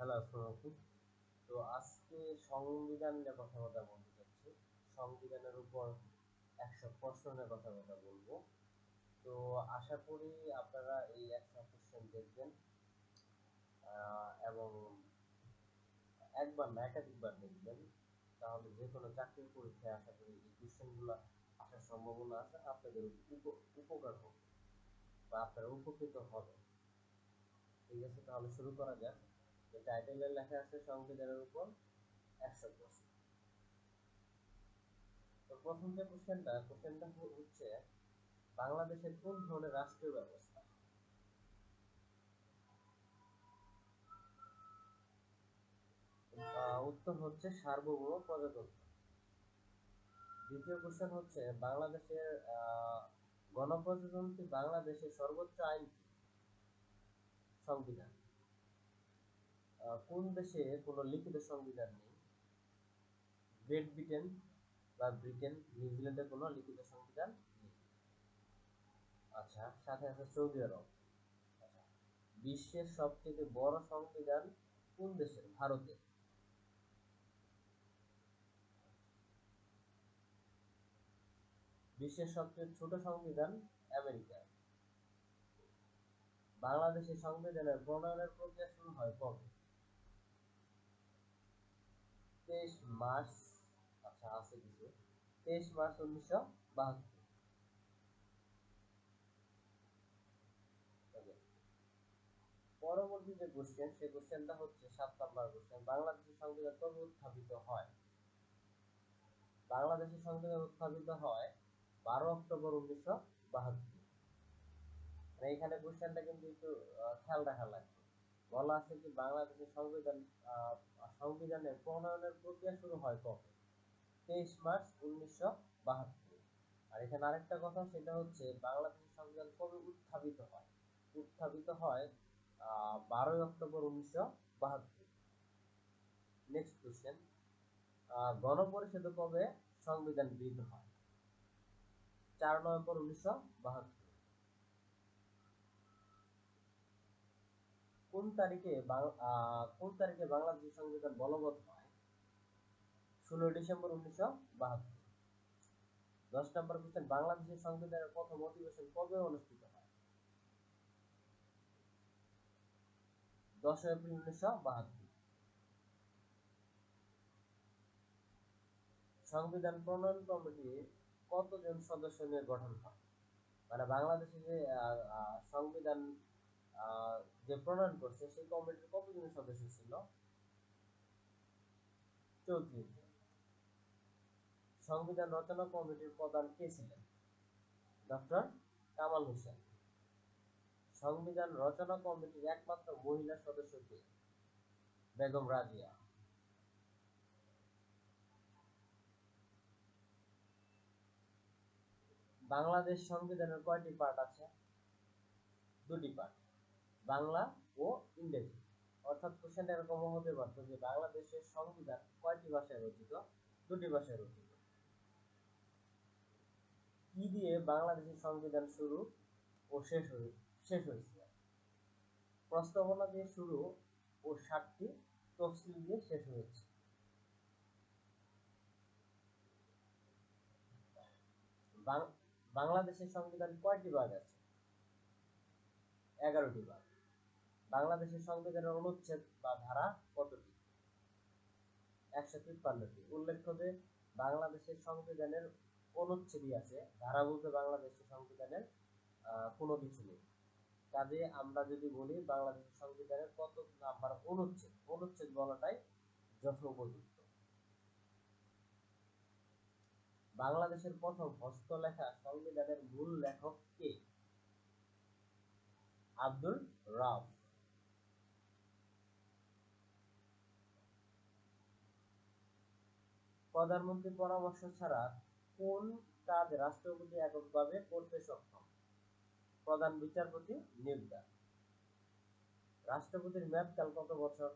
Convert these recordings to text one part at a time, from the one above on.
Hello আসসালামু তো আজকে সংবিধান নিয়ে কথা কথা বলতে চাচ্ছি সংবিধানের উপর একশো প্রশ্ন নিয়ে কথা কথা বলব। তো আশা করি আপনারা এই একশো কোশ্চেন দেখবেন। এবং একবার না, একাধিকবার দেখবেন। তাহলে যে কোনো চাকরির পরীক্ষায় আশা করি এই কোশ্চেনগুলো আসার সম্ভাবনা আছে। আপনাদের উপকার হবে বা আপনারা উপকৃত হবে ঠিক আছে, তাহলে শুরু করা যাক। টাইটেলে লেখা আছে সংবিধানের উপর একশো প্রশ্ন তো প্রথম যে কোশ্চেনটা কোশ্চেনটা হচ্ছে বাংলাদেশের কোন ধরনের রাষ্ট্রীয় ব্যবস্থা? উত্তর হচ্ছে সার্বভৌম প্রজাতন্ত্র। দ্বিতীয় কোশ্চেন হচ্ছে বাংলাদেশের গণপ্রজাতন্ত্রী বাংলাদেশের সর্বোচ্চ আইন সংবিধান। কোন দেশে কোনো লিখিত সংবিধান নেই? গ্রেট ব্রিটেন বা ব্রিটেন নিউজিল্যান্ডে কোনো লিখিত সংবিধান নেই। আচ্ছা সাথে আছে সৌদি আরব। আচ্ছা, বিশ্বের সবচেয়ে বড় সংবিধান কোন দেশের? ভারতের। বিশ্বের সবচেয়ে ছোট সংবিধান আমেরিকার। বাংলাদেশের সংবিধানের প্রণয়নের প্রক্রিয়া শুরু হয় কবে? তেইশ মার্চ আচ্ছা আছে কিছু। তেইশ মার্চ উনিশশো বাহাত্তর। পরবর্তী যে কোশ্চেন সেই কোশ্চেনটা হচ্ছে সাত নাম্বার কোশ্চেন বাংলাদেশের সংবিধান কবে উত্থাপিত হয়? বাংলাদেশের সংবিধান উত্থাপিত হয় বারো অক্টোবর উনিশশো বাহাত্তর। মানে এখানে কোশ্চেনটা কিন্তু একটু খেয়াল রাখা লাগবে। বলা আছে যে বাংলাদেশের সংবিধান সংবিধানের প্রণয়নের প্রক্রিয়া শুরু হয় কবে? তেইশ মার্চ উনিশশো বাহাত্তর। আর এখানে আরেকটা কথা, সেটা হচ্ছে বাংলাদেশের সংবিধান কবে উত্থাপিত হয়? উত্থাপিত হয় বারোই অক্টোবর উনিশশো বাহাত্তর। নেক্সট কোশ্চেন গণপরিষদ কবে সংবিধান গৃহীত হয়? চার নভেম্বর উনিশশো বাহাত্তর। কোন তারিখে কোন তারিখে বাংলাদেশের সংবিধান বলবৎ হয়? ষোলো ডিসেম্বর উনিশশো বাহাত্তর। দশ নম্বর কোশ্চেন বাংলাদেশের সংবিধানের প্রথম অধিবেশন কবে অনুষ্ঠিত হয়? দশ এপ্রিল উনিশশো বাহাত্তর। সংবিধান প্রণয়ন কমিটি কতজন সদস্য নিয়ে গঠন হয়? মানে বাংলাদেশে যে সংবিধান যে প্রণয়ন করছে, সেই কমিটির কতজন সদস্য ছিল? চৌত্রিশ সংবিধান রচনা কমিটির প্রধান কে ছিলেন? ডক্টর কামাল হোসেন। সংবিধান রচনা কমিটির একমাত্র মহিলা সদস্য কে? বেগম রাজিয়া। বাংলাদেশ সংবিধানের কয়টি পার্ট আছে? দুটি পার্ট। বাংলা ও ইংরেজি। অর্থাৎ কোশ্চেনটা এরকম হতে পারত যে বাংলাদেশের সংবিধান কয়টি ভাষায় রচিত? দুটি ভাষায় রচিত। কি দিয়ে বাংলাদেশের সংবিধান শুরু ও শেষ হয়ে, শেষ হয়েছে? প্রস্তাবনা দিয়ে শুরু ও ষাটটি তফসিল দিয়ে শেষ হয়েছে। বাংলাদেশের সংবিধান কয়টি ভাগ আছে? এগারোটি ভাগ। বাংলাদেশের সংবিধানের অনুচ্ছেদ বা ধারা কতটি? একশো তিপ্পান্নটি। উল্লেখ্য যে, বাংলাদেশের সংবিধানের অনুচ্ছেদই আছে। ধারা বলতে বাংলাদেশের সংবিধানের কোনো কিছু নেই। কাজে আমরা যদি বলি বাংলাদেশের সংবিধানের কত নাম্বার অনুচ্ছেদ অনুচ্ছেদ বলাটাই যথোপযুক্ত। বাংলাদেশের প্রথম হস্তলেখা সংবিধানের মূল লেখক কে? আব্দুল রাফ প্রধানমন্ত্রী পরামর্শ ছাড়া কোন কাজ রাষ্ট্রপতি এককভাবে করতে সক্ষম? প্রধান বিচারপতি নিয়োগ রাষ্ট্রপতির মেয়াদকাল কত বছর?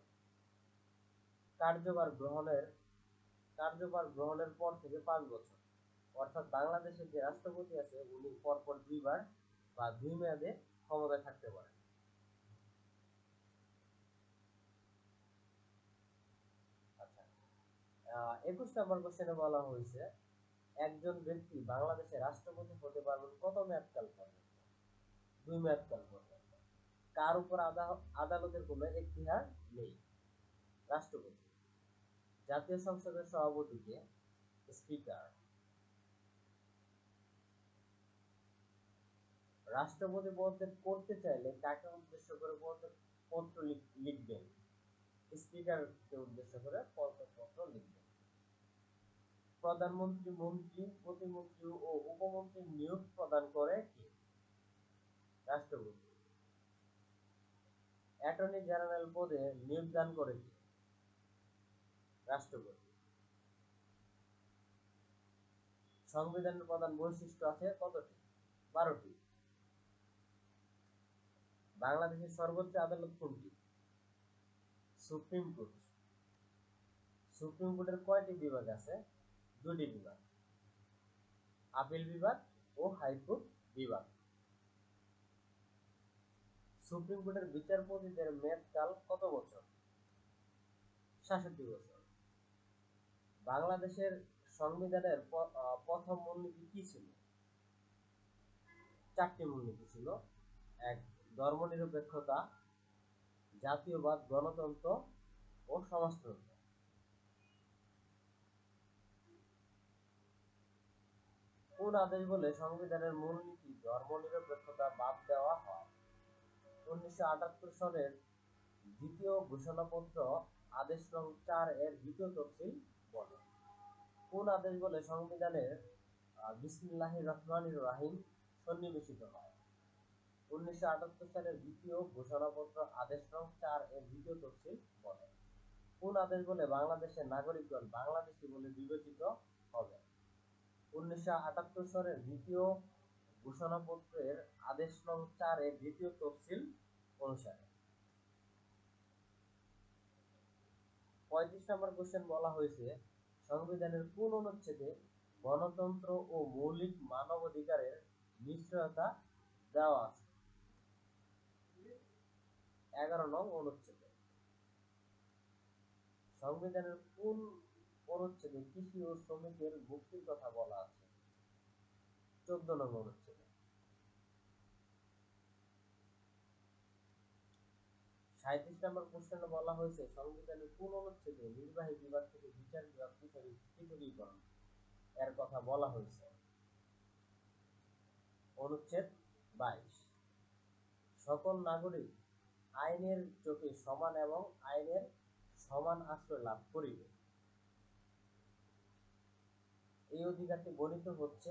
কার্যভার গ্রহণের কার্যভার গ্রহণের পর থেকে পাঁচ বছর। অর্থাৎ বাংলাদেশের যে রাষ্ট্রপতি আছে, উনি পরপর দুইবার বা দুই মেয়াদে ক্ষমতায় থাকতে পারেন। একুশ নম্বর কোশ্চেনে বলা হয়েছে, একজন ব্যক্তি বাংলাদেশের রাষ্ট্রপতি হতে পারবেন কত মেয়াদকাল পর্যন্ত? দুই মেয়াদকাল পর্যন্ত। কার উপর আদালতের কোনো এখতিয়ার নেই? রাষ্ট্রপতি। জাতীয় সংসদের সভাপতিকে স্পিকার। রাষ্ট্রপতি পদত্যাগ করতে চাইলে কাকে উদ্দেশ্য করে পত্র লিখবেন? স্পিকারকে উদ্দেশ্য করে পত্র লিখবেন। প্রধানমন্ত্রী মন্ত্রী, প্রতিমন্ত্রী ও উপমন্ত্রী নিয়োগ প্রদান করে কে? রাষ্ট্রপতি। অ্যাটর্নি জেনারেল পদে নিয়োগ দান করে কে? রাষ্ট্রপতি। সংবিধানের প্রধান বৈশিষ্ট্য আছে কতটি? বারোটি। বাংলাদেশের সর্বোচ্চ আদালত কোনটি? Supreme court. সুপ্রিম কোর্টের কয়টি বিভাগ আছে? দুটি বিভাগ, আপিল বিভাগ ও হাইকোর্ট বিভাগ। সুপ্রিম কোর্টের বিচারপতিদের মেয়াদকাল কত বছর? সাতষট্টি বছর। বাংলাদেশের সংবিধানের প্রথম মূলনীতি কি ছিল? চারটি মূলনীতি ছিল। এক, ধর্মনিরপেক্ষতা, জাতীয়বাদ, গণতন্ত্র ও সমাজতন্ত্র। কোন আদেশ বলে সংবিধানের মূলনীতি ধর্মনিরপেক্ষতা বাদ দেওয়া হয়। উনিশশো আটাত্তর সনের দ্বিতীয় ঘোষণাপত্র আদেশ নং চার এর দ্বিতীয় তফসিল বলে। কোন আদেশ বলে সংবিধানের বিসমিল্লাহির রহমানির রাহিম সন্নিবেশিত হয়। উনিশশো আটাত্তর সালের দ্বিতীয় ঘোষণাপত্র আদেশ নং চার এর দ্বিতীয় তফসিল বলে। কোন আদেশ বলে বাংলাদেশের নাগরিকগণ বাংলাদেশি বলে বিবেচিত হবে? উনিশশো আটাত্তর সালের দ্বিতীয় ঘোষণাপত্রের আদেশ নং চার দ্বিতীয় তফসিল অনুসারে। পঁয়ত্রিশ নম্বর কোশ্চেন বলা হয়েছে, সংবিধানের কোন অনুচ্ছেদে গণতন্ত্র ও মৌলিক মানবাধিকারের নিশ্চয়তা দেওয়া আছে? এগারো নং অনুচ্ছেদে। সংবিধানের কোন অনুচ্ছেদে কৃষি ও শ্রমিকের মুক্তির কথা বলা আছে। চোদ্দ নং অনুচ্ছেদে সাঁত্রিশ নম্বর কোশ্চেনে বলা হয়েছে, সংবিধানের কোন অনুচ্ছেদে নির্বাহী বিভাগ থেকে বিচার বিভাগ পৃথকীকরণ এর কথা বলা হয়েছে। অনুচ্ছেদ বাইশ। সকল নাগরিক আইনের চোখে সমান এবং আইনের সমান আশ্রয় লাভ করিবে। এই অধিকারটি বর্ণিত হচ্ছে,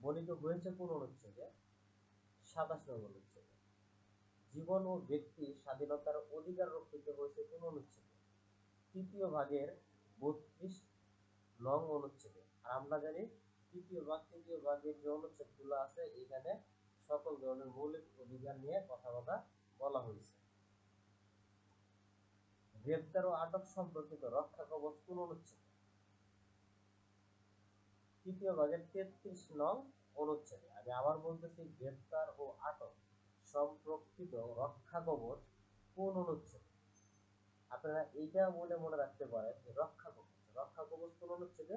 বর্ণিত হয়েছে কোন অনুচ্ছেদে? সাতাশ নম্বর অনুচ্ছেদে। জীবন ও ব্যক্তি স্বাধীনতার অধিকার রক্ষিত হয়েছে কোন অনুচ্ছেদে? তৃতীয় ভাগের বত্রিশ নং অনুচ্ছেদে। আর আমরা জানি তৃতীয় ভাগ, তৃতীয় ভাগের যে অনুচ্ছেদগুলো আছে, এখানে সকল ধরনের মৌলিক অধিকার নিয়ে কথাবার্তা বলা বলা হয়েছে। গ্রেপ্তার ও আটক সম্পর্কিত রক্ষা কবচ কোন অনুচ্ছেদ? তৃতীয় ভাগের তেত্রিশ নং অনুচ্ছেদে। আমি আবার বলতেছি, গ্রেপ্তার ও আটক সম্পর্কিত রক্ষা কবচ কোন অনুচ্ছেদ? আপনারা এইটা বলে মনে রাখতে পারেন যে রক্ষা কবচ রক্ষা কবচ কোন অনুচ্ছেদে?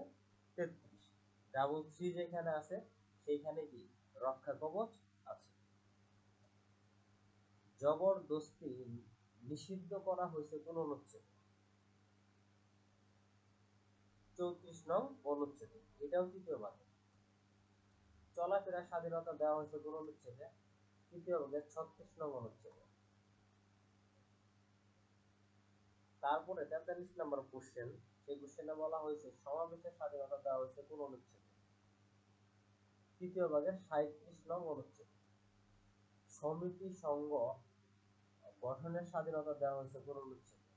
তেত্রিশ। ডাবল থ্রি যেখানে আছে, সেইখানে কি রক্ষা কবচ আছে। জবরদস্তি নিষিদ্ধ করা হয়েছে কোন অনুচ্ছেদে? চৌত্রিশ নং অনুচ্ছেদে, এটাও তৃতীয় ভাগে চলাফেরা স্বাধীনতা দেওয়া হয়েছে কোন অনুচ্ছেদে? তৃতীয় ভাগে ছত্রিশ নং অনুচ্ছেদে। তারপরে তেতাল্লিশ নম্বর কোশ্চেন সেই কোশ্চেনে বলা হয়েছে সমাবেশের স্বাধীনতা দেওয়া হয়েছে কোন অনুচ্ছেদে? তৃতীয় ভাগের সাঁত্রিশ নং অনুচ্ছেদ। সমিতি সংঘ গঠনের স্বাধীনতা দেওয়া হয়েছে কোন অনুচ্ছেদে?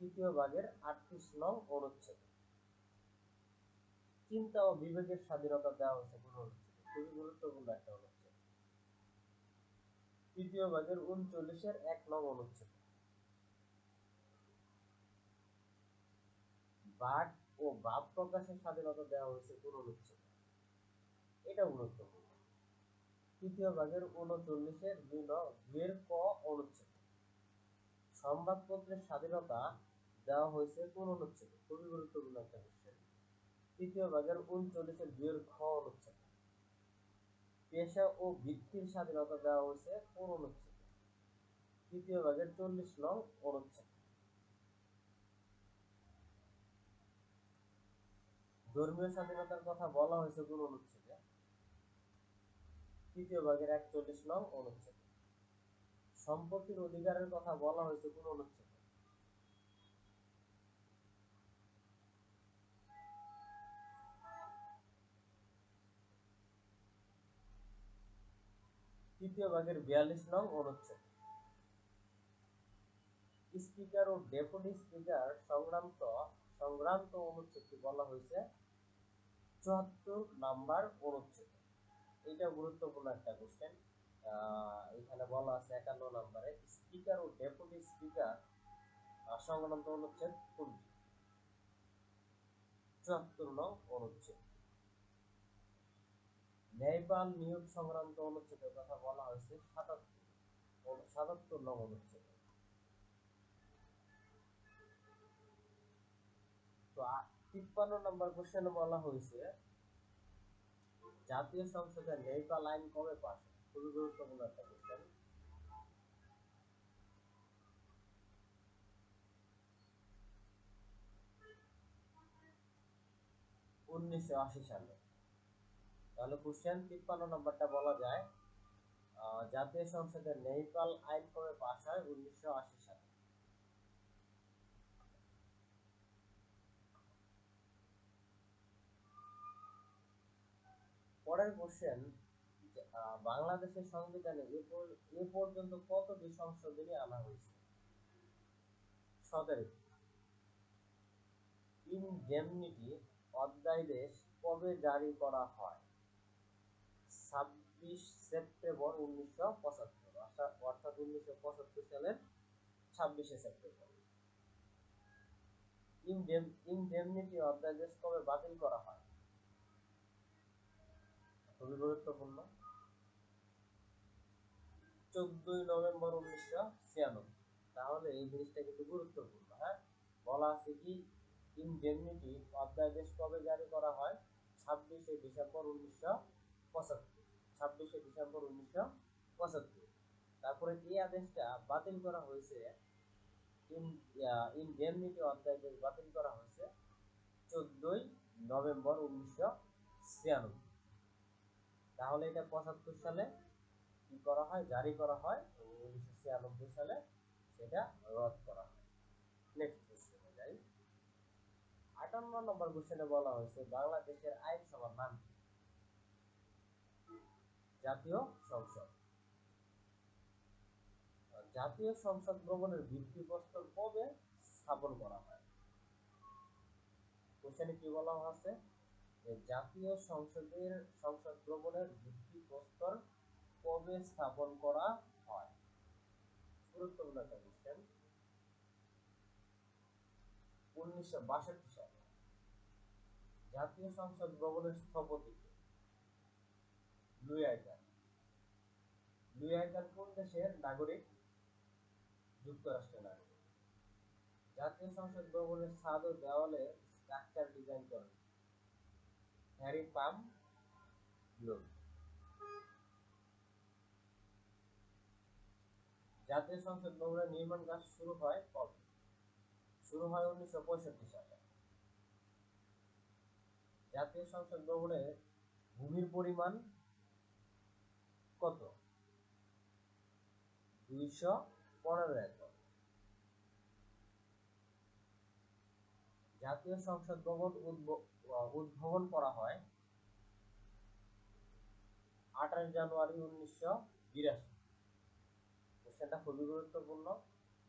তৃতীয় ভাগের আটত্রিশ নং অনুচ্ছেদে। চিন্তা ও বিবেকের স্বাধীনতা দেওয়া হয়েছে, কোন খুবই গুরুত্বপূর্ণ একটা অনুচ্ছেদ। তৃতীয় ভাগের উনচল্লিশের এক নং অনুচ্ছেদ। বাক ও ভাব প্রকাশের স্বাধীনতা দেওয়া হয়েছে, কোন অনুচ্ছেদে এটা গুরুত্বপূর্ণ। তৃতীয় ভাগের উনচল্লিশের দুই দুইয়ের ক অনুচ্ছেদ। সংবাদপত্রের স্বাধীনতা দেওয়া হয়েছে, কোন অনুচ্ছেদে খুবই গুরুত্বপূর্ণ একটা কোশ্চেন তৃতীয় ভাগের উনচল্লিশের দুইয়ের খ অনুচ্ছেদ। পেশা ও বৃত্তির স্বাধীনতা দেওয়া হয়েছে কোন অনুচ্ছেদে? তৃতীয় ভাগের চল্লিশ নং অনুচ্ছেদ। ধর্মীয় স্বাধীনতার কথা বলা হয়েছে কোন অনুচ্ছেদে? তৃতীয় ভাগের একচল্লিশ নং অনুচ্ছেদ। সম্পত্তির অধিকারের কথা বলা হয়েছে কোন অনুচ্ছেদে? তৃতীয় ভাগের বিয়াল্লিশ নং অনুচ্ছেদ। স্পিকার ও ডেপুটি স্পিকার সংক্রান্ত সংক্রান্ত অনুচ্ছেদটি বলা হয়েছে চুয়াত্তর নাম্বার অনুচ্ছেদ। এটা গুরুত্বপূর্ণ একটা কোশ্চেন এখানে বলা আছে একান্ন নাম্বারে, স্পিকার ও ডেপুটি স্পিকার সংক্রান্ত অনুচ্ছেদ কোনটি? চুয়াত্তর নং অনুচ্ছেদ। ন্যায়পাল নিয়োগ সংক্রান্ত অনুচ্ছেদের কথা বলা হয়েছে সাতাত্তর সাতাত্তর নং অনুচ্ছেদ। তো তিপ্পান্ন নম্বর কোশ্চেনে বলা হয়েছে, জাতীয় সংসদের ন্যায়পাল আইন কবে পাস খুবই গুরুত্বপূর্ণ একটা কোশ্চেন উনিশশো আশি সালে। তাহলে কোশ্চেন তিপ্পান্ন নম্বরটা বলা যায় জাতীয় সংসদের ন্যায়পাল আইন কবে পাস হয় উনিশশো আশি সালে। পরের কোশ্চেন বাংলাদেশের সংবিধানে এ পর্যন্ত কতটি সংশোধনী আনা হয়েছে? সতেরো। ইনডেমনিটি অধ্যাদেশ কবে জারি করা হয়? ছাব্বিশ সেপ্টেম্বর উনিশশো পঁচাত্তর। অর্থাৎ উনিশশো পঁচাত্তর সালের ছাব্বিশে সেপ্টেম্বর। ইনডেমনিটি অধ্যাদেশ কবে বাতিল করা হয়? খুবই গুরুত্বপূর্ণ। চোদ্দই নভেম্বর উনিশশো ছিয়ানব্বই। তাহলে এই জিনিসটা কিন্তু গুরুত্বপূর্ণ হ্যাঁ? বলা আছে কি, ইনডেমনিটি অধ্যাদেশ কবে জারি করা হয়? ছাব্বিশে ডিসেম্বর উনিশশো পঁচাত্তর। ছাব্বিশে ডিসেম্বর উনিশশো পঁচাত্তর। তারপরে এই আদেশটা বাতিল করা হয়েছে। ইনডেমনিটি অধ্যাদেশ বাতিল করা হয়েছে চোদ্দই নভেম্বর উনিশশো ছিয়ানব্বই। তাহলে এটা পঁচাত্তর সালে কি করা হয়? জারি করা হয়। উনিশশো ছিয়ানব্বই সালে সেটা রদ করা হয়। নেক্সট কোশ্চেনে যাই। আটান্ন নম্বর কোশ্চেনে বলা হয়েছে, বাংলাদেশের আইনসভার নাম কি? জাতীয় সংসদ। জাতীয় সংসদ ভবনের ভিত্তিপ্রস্তর কবে স্থাপন করা হয়? কোশ্চেনে কি বলা আছে যে জাতীয় সংসদের সংসদ ভবনের ভিত্তিপ্রস্তর কবে স্থাপন করা হয়? গুরুত্বপূর্ণ একটা কোশ্চেন উনিশশো বাষট্টি সালে জাতীয় সংসদ ভবনের স্থপতি লুই আইকার লুই আইকার কোন দেশের নাগরিক? যুক্তরাষ্ট্রের নাগরিক। জাতীয় সংসদ ভবনের ছাদ ও দেওয়ালে স্ট্রাকচার ডিজাইন করেন হ্যারি পাম গ্লোব জাতীয় সংসদ ভবনের নির্মাণ কাজ শুরু হয় কবে? শুরু হয় উনিশশো পঁয়ষট্টি সালে। জাতীয় সংসদ ভবনে ভূমির পরিমাণ কত? দুইশো পনেরো একর। জাতীয় সংসদ ভবন উদ্ভাবন করা হয় আঠাশ জানুয়ারি উনিশশো বিরাশি। কোশ্চেনটা খুবই গুরুত্বপূর্ণ।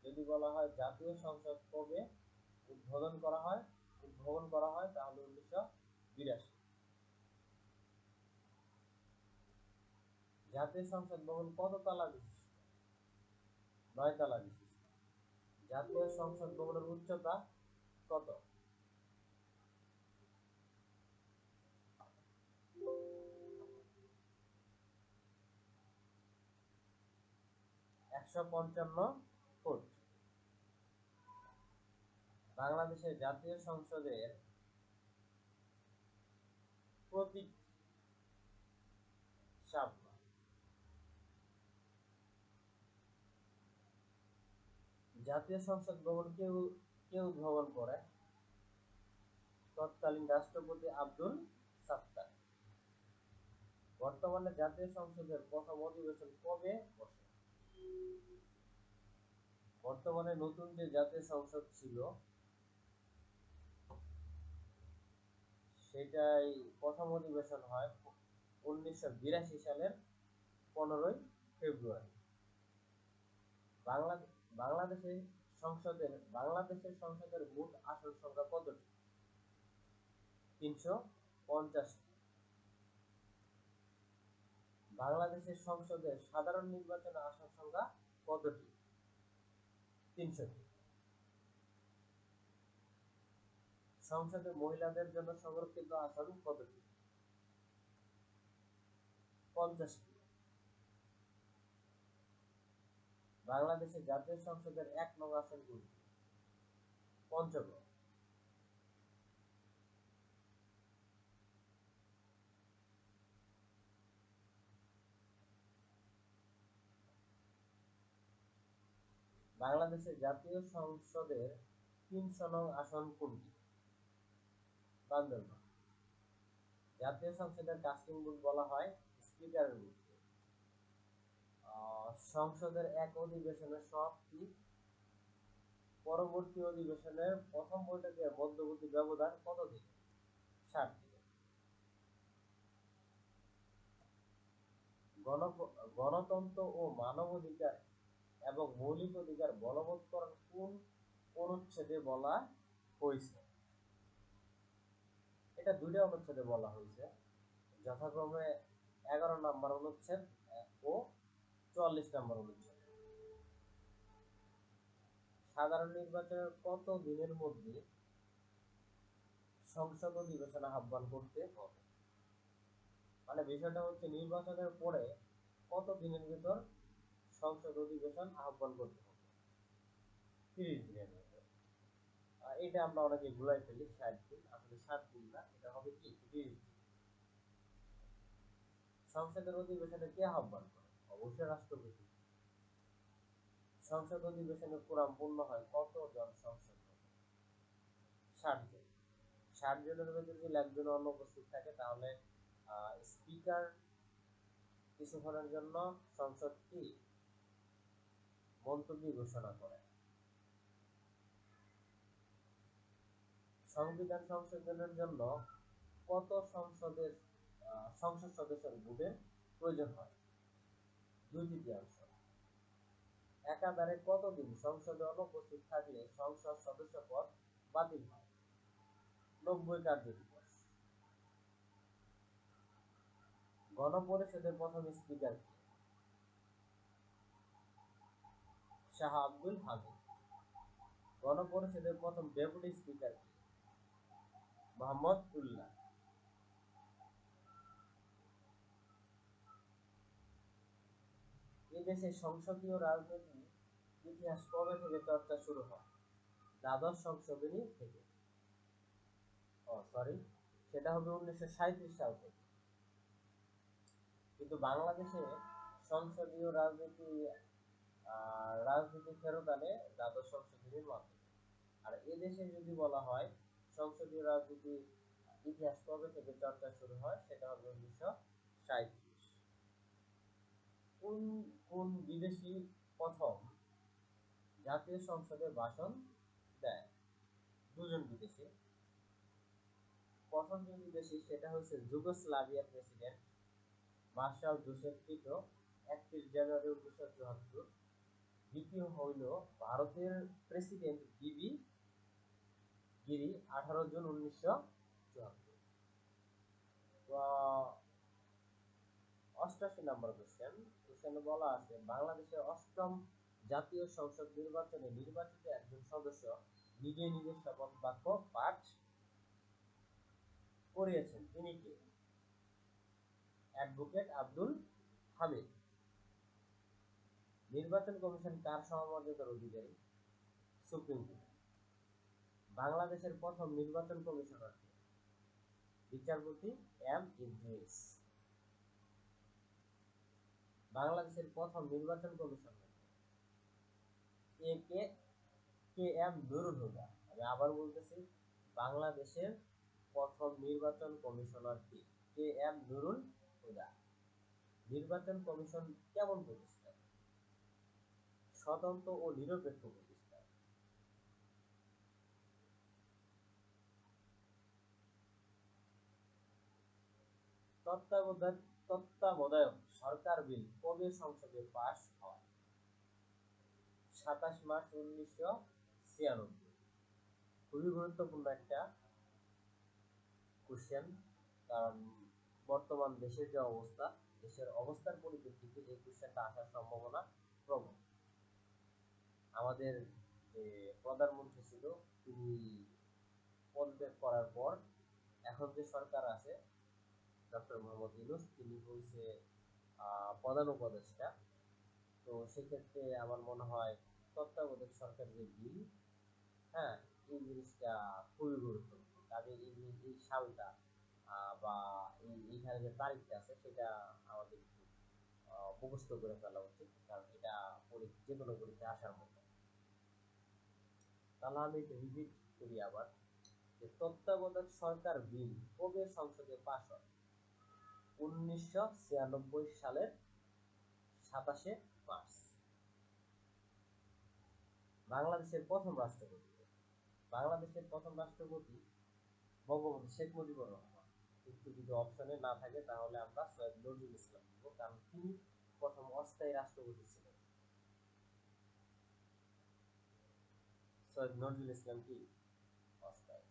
যদি বলা হয় জাতীয় সংসদ কবে উদ্বোধন করা হয়, উদ্ভাবন করা হয়, তাহলে উনিশশো বিরাশি। জাতীয় সংসদ ভবন কত তলা বিশিষ্ট নয় তলা বিশিষ্ট। জাতীয় সংসদ ভবনের উচ্চতা কত? একশো পঞ্চান্ন ফুট বাংলাদেশের জাতীয় সংসদের প্রতীক শাপলা জাতীয় সংসদ ভবন কেউ কেউ ভবন করে তৎকালীন রাষ্ট্রপতি আব্দুল সাত্তার। বর্তমানে জাতীয় সংসদের প্রথম অধিবেশন কবে বসে? বর্তমানে নতুন যে জাতীয় সংসদ ছিল, সেটাই প্রথম অধিবেশন হয় উনিশশো বিরাশি সালের পনেরোই ফেব্রুয়ারি। বাংলা বাংলাদেশের সংসদের বাংলাদেশের সংসদের মোট আসন সংখ্যা কতটি? তিনশো পঞ্চাশটি। বাংলাদেশের সংসদের সাধারণ নির্বাচনে আসন সংখ্যা কতটি? তিনশোটি। সংসদে মহিলাদের জন্য সংরক্ষিত আসন কতটি? পঞ্চাশটি। বাংলাদেশের জাতীয় সংসদের এক নং আসন কোনটি? পঞ্চগড় বাংলাদেশের জাতীয় সংসদের তিনশো নং আসন কোনটি? বান্দরবান। জাতীয় সংসদের কাস্টিং বুথ বলা হয় স্পিকারের বুথকে সংসদের এক অধিবেশনের সমাপ্তি পরবর্তী অধিবেশনের প্রথম বৈঠকের মধ্যবর্তী ব্যবধান কত দিন ষাট দিন গণতন্ত্র ও মানবাধিকার এবং মৌলিক অধিকার বলবৎকরণ কোন অনুচ্ছেদে বলা হয়েছে? এটা দুইটা অনুচ্ছেদে বলা হয়েছে। যথাক্রমে এগারো নম্বর অনুচ্ছেদ ও চুয়াল্লিশ নম্বর অনুচ্ছেদ সাধারণ নির্বাচনের কত দিনের মধ্যে সংসদ অধিবেশন আহ্বান করতে হবে? মানে বিষয়টা হচ্ছে নির্বাচনের পরে কত দিনের ভিতর সংসদ অধিবেশন আহ্বান করতে হবে? তিরিশ দিনের মধ্যে এটা আমরা অনেকে ভুলাই ফেলি, ষাট দিন। আসলে ষাট দিন না, এটা হবে কি? তিরিশ দিন। সংসদের অধিবেশনে কে আহ্বান করে? অবশ্যই রাষ্ট্রপতি। সংসদ অধিবেশনে কোরআন পূর্ণ হয় কত জন সংসদ ষাট জন ষাট জনের মধ্যে যদি একজন অনুপস্থিত থাকে, তাহলে স্পিকার কিছুক্ষণের জন্য সংসদ কি মন্তব্য ঘোষণা করে। সংবিধান সংশোধনের জন্য কত সংসদের সংসদ সদস্যের ভোটের প্রয়োজন হয়? দুই তৃতীয়াংশ একাধারে কতদিন সংসদে অনুপস্থিত থাকলে সংসদ সদস্য পদ বাতিল হয়? নব্বই কার্য দিবস। গণপরিষদের প্রথম স্পিকার শাহ আব্দুল হামিদ। গণপরিষদের প্রথম ডেপুটি স্পিকার মোহাম্মদ উল্লাহ এদেশে সংসদীয় রাজনীতি ইতিহাস কবে থেকে চর্চা শুরু হয়? দ্বাদশ সংশোধনী থেকে। ও সরি সেটা হবে উনিশশো সাল থেকে। কিন্তু বাংলাদেশে সংসদীয় রাজনীতি রাজনীতি ফেরত আনে দ্বাদশ সংশোধনীর মাধ্যমে আর এদেশে যদি বলা হয়, সংসদীয় রাজনীতি ইতিহাস কবে থেকে চর্চা শুরু হয়, সেটা হবে উনিশশো সাঁত্রিশ কোন কোন বিদেশি প্রথম জাতীয় সংসদে ভাষণ দেয়? দুজন বিদেশি। প্রথম যে বিদেশি, সেটা হচ্ছে যুগোস্লাভিয়ার প্রেসিডেন্ট মার্শাল জোসেফ টিটো একত্রিশ জানুয়ারি উনিশশো চুয়াত্তর। দ্বিতীয় হইল ভারতের প্রেসিডেন্ট বিবি গিরি, আঠারো জুন উনিশশো চুয়াত্তর। অষ্টাশি নম্বর কোশ্চেন কোশ্চেনে বলা আছে? বাংলাদেশের অষ্টম জাতীয় সংসদ নির্বাচনে নির্বাচিত একজন সদস্য নিজে নিজের শপথ বাক্য পাঠ করিয়েছেন। তিনি কে? অ্যাডভোকেট আব্দুল হামিদ। নির্বাচন কমিশন কার সমমর্যাদার অধিকারী? Supreme court. বাংলাদেশের প্রথম নির্বাচন কমিশনার বিচারপতি এম ইদ্রিস বাংলাদেশের প্রথম নির্বাচন কমিশনার কে কে কে এম নুরুল হুদা। আমি আবার বলতেছি, বাংলাদেশের প্রথম নির্বাচন কমিশনার কি? K M Nurul Huda. নির্বাচন কমিশন কেমন প্রতিষ্ঠান? স্বতন্ত্র ও নিরপেক্ষ প্রতিষ্ঠান। তত্ত্বাবধায়ক তত্ত্বাবধায়ক সরকার বিল কবে সংসদে পাশ হয়? সাতাশ মার্চ উনিশশো ছিয়ানব্বই। খুবই গুরুত্বপূর্ণ একটা কোশ্চেন কারণ বর্তমান দেশের যে অবস্থা, দেশের অবস্থার পরিপ্রেক্ষিতে এই কোশ্চেনটা আসার সম্ভাবনা প্রবল। আমাদের যে প্রধানমন্ত্রী ছিল, তিনি পদত্যাগ করার পর এখন যে সরকার আছে, ডক্টর মোহাম্মদ ইউনুস, তিনি হয়েছে প্রধান উপদেষ্টা তো সেক্ষেত্রে আমার মনে হয় তত্ত্বাবধায়ক সরকার যে বিল হ্যাঁ এই জিনিসটা খুবই গুরুত্বপূর্ণ। কাজে এই এই সালটা বা এই, এইখানে যে তারিখটা আছে, সেটা আমাদের মুখস্থ করে ফেলা উচিত, কারণ এটা যে কোনো পরীক্ষায় আসার মতো। তাহলে আমি একটু রিপিট করি আবার, যে তত্ত্বাবধায়ক সরকার বিল কবে সংসদে পাশ হয়? উনিশশো সালের সাতাশে মার্চ। বাংলাদেশের প্রথম রাষ্ট্রপতি। বাংলাদেশের প্রথম রাষ্ট্রপতি বঙ্গবন্ধু শেখ মুজিবুর রহমান। কিন্তু যদি অপশনে না থাকে, তাহলে আমরা সৈয়দ নজরুল ইসলাম দিব, কারণ তিনি প্রথম অস্থায়ী রাষ্ট্রপতি ছিলেন। সৈয়দ নজরুল ইসলাম কি অস্থায়ী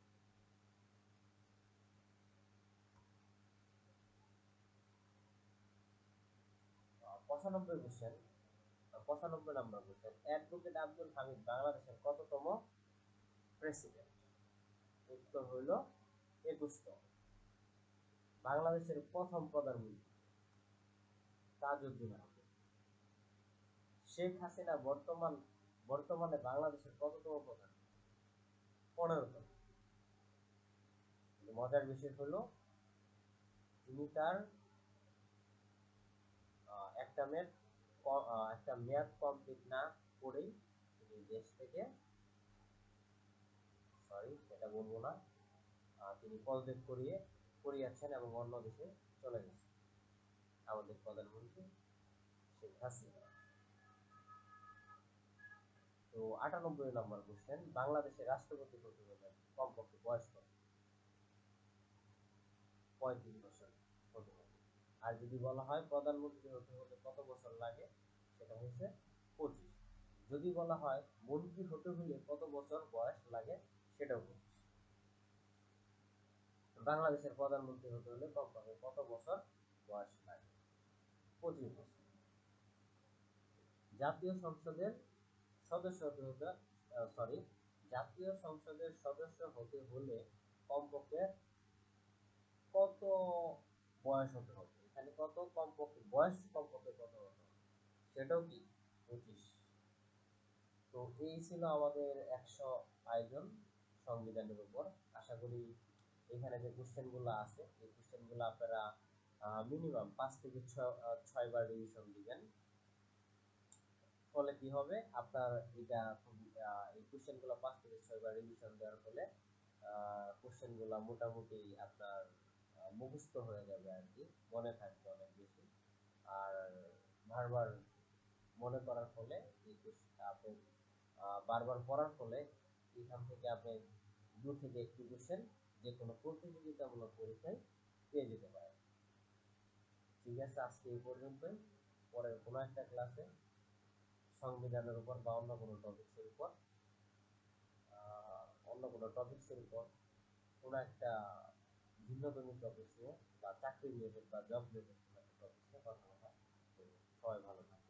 পঁচানব্বই কোশ্চেন পঁচানব্বই নম্বর কোশ্চেন অ্যাডভোকেট আব্দুল হামিদ, বাংলাদেশের কততম প্রেসিডেন্ট উত্তর হইল একুশতম বাংলাদেশের প্রথম প্রধানমন্ত্রী তাজউদ্দিন আহমেদ। শেখ হাসিনা বর্তমান, বর্তমানে বাংলাদেশের কততম প্রধান? পনেরোতম মজার বিষয় হলো, তিনি তার একটা মেয়াদ একটা মেয়াদ কমপ্লিট না করেই তিনি দেশ থেকে সরি এটা বলব না তিনি পদত্যাগ করিয়ে করিয়াছেন এবং অন্য দেশে চলে গেছেন। আমাদের প্রধানমন্ত্রী শেখ হাসিনা। তো আটানব্বই নম্বর কোশ্চেন বাংলাদেশের রাষ্ট্রপতি হলে কমপক্ষে বয়স কত পঁয়ত্রিশ আর যদি বলা হয় প্রধানমন্ত্রী হতে হলে কত বছর লাগে, সেটা হচ্ছে পঁচিশ। যদি বলা হয় মন্ত্রী হতে হলে কত বছর বয়স লাগে, সেটাও পঁচিশ। বাংলাদেশের প্রধানমন্ত্রী হতে হলে কমপক্ষে কত বছর বয়স লাগে? পঁচিশ বছর। জাতীয় সংসদের সদস্য হতে হতে সরি জাতীয় সংসদের সদস্য হতে হলে কমপক্ষে কত বয়স হতে হবে? এখানে কত? কমপক্ষে বয়স, কমপক্ষে কত হতে সেটাও কি? পঁচিশ। তো এই ছিল আমাদের একশো আয়োজন সংবিধানের উপর। আশা করি এখানে যে কোশ্চেনগুলো আছে, এই কোশ্চেনগুলো আপনারা মিনিমাম পাঁচ থেকে ছয় বার রিভিশন দিবেন। ফলে কি হবে? আপনার এটা এই কোশ্চেনগুলো পাঁচ থেকে ছয় বার রিভিশন দেওয়ার ফলে কোশ্চেনগুলো মোটামুটি আপনার মুখস্থ হয়ে যাবে আর কি, মনে থাকবে অনেক বেশি। আর বারবার মনে করার ফলে আপনি বারবার পড়ার ফলে এখান থেকে আপনি দু থেকে একটি কোশ্চেন যে কোনো প্রতিযোগিতামূলক পরীক্ষায় পেয়ে যেতে পারেন। ঠিক আছে, আজকে এই পর্যন্তই। পরের কোনো একটা ক্লাসে সংবিধানের উপর বা অন্য কোনো টপিক্সের উপর অন্য কোনো টপিক্সের উপর কোনো একটা ভিন্নতম টপিক্স বা চাকরি রিলেটেড বা জব রিলেটেড কোনো একটা টপিক্স কথা বলা সবাই ভালো থাকে